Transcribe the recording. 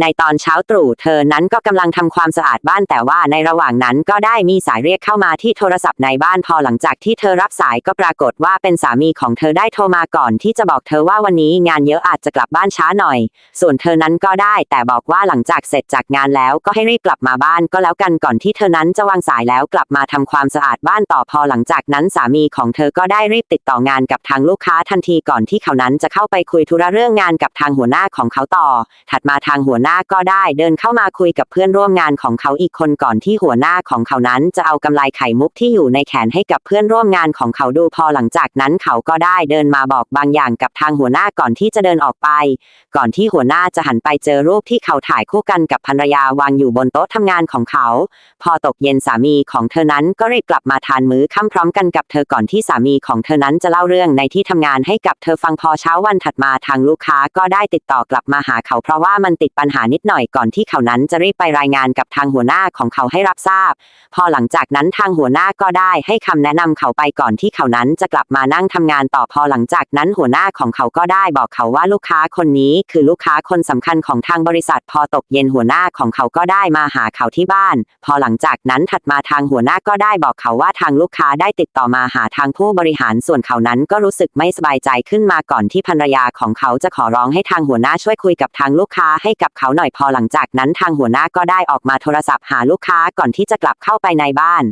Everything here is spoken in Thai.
ในตอนเช้าตรู่เธอนั้นก็กำลังทำความสะอาดบ้านแต่ว่าในระหว่างนั้นก็ได้มีสายเรียกเข้ามาที่โทรศัพท์ในบ้านพอหลังจากที่เธอรับสายก็ปรากฏว่าเป็นสามีของเธอได้โทรมาก่อนที่จะบอกเธอว่าวันนี้งานเยอะอาจจะกลับบ้านช้าหน่อย ส่วนเธอนั้นก็ได้แต่บอกว่าหลังจากเสร็จจากงานแล้วก็ให้รีบกลับมาบ้านก็แล้วกันก่อนที่เธอนั้นจะวางสายแล้วกลับมาทำความสะอาดบ้านต่อพอหลังจากนั้นสามีของเธอก็ได้รีบติดต่องานกับทางลูกค้าทันทีก่อนที่เขานั้นจะเข้าไปคุยธุระเรื่องงานกับทางหัวหน้าของเขาต่อ ถัดมาทางหัวหน้าก็ได้เดินเข้ามาคุยกับเพื่อนร่วมงานของเขาอีกคนก่อนที่หัวหน้าของเขานั้นจะเอากำไลไข่มุกที่อยู่ในแขนให้กับเพื่อนร่วมงานของเขาดูพอหลังจากนั้นเขาก็ได้เดินมาบอกบางอย่างกับทางหัวหน้าก่อนที่จะเดินออกไป ก่อนที่หัวหน้าจะหันไปเจอรูปที่เขาถ่ายคู่กันกับภรรยาวางอยู่บนโต๊ะทำงานของเขา พอตกเย็นสามีของเธอนั้นก็รีบกลับมาทานมื้อค่ำพร้อมกันกับเธอก่อนที่สามีของเธอนั้นจะเล่าเรื่องในที่ทำงานให้กับเธอฟังพอเช้าวันถัดมาทางลูกค้าก็ได้ติดต่อกลับมาหาเขาเพราะว่ามันติดปัญหานิดหน่อยก่อนที่เขานั้นจะรีบไปรายงานกับทางหัวหน้าของเขาให้รับทราบ พอหลังจากนั้นทางหัวหน้าก็ได้ให้คำแนะนำเขาไปก่อนที่เขานั้นจะกลับมานั่งทำงานต่อพอหลังจากนั้นหัวหน้าของเขาก็ได้บอกเขาว่าลูกค้าคนนี้คือลูกค้าคนสำคัญของทางบริษัท พอตกเย็นหัวหน้าของเขาก็ได้มาหาเขาที่บ้าน พอหลังจากนั้นถัดมาทางหัวหน้าก็ได้บอกเขาว่าทางลูกค้าได้ติดต่อมาหาทางผู้บริหารส่วนเขานั้นก็รู้สึกไม่สบายใจขึ้นมาก่อนที่ภรรยาของเขาจะขอร้องให้ทางหัวหน้าช่วยคุยกับทางลูกค้าให้กับเขาหน่อยพอหลังจากนั้นทางหัวหน้าก็ได้ออกมาโทรศัพท์หาลูกค้าก่อนที่จะกลับเข้าไปในบ้าน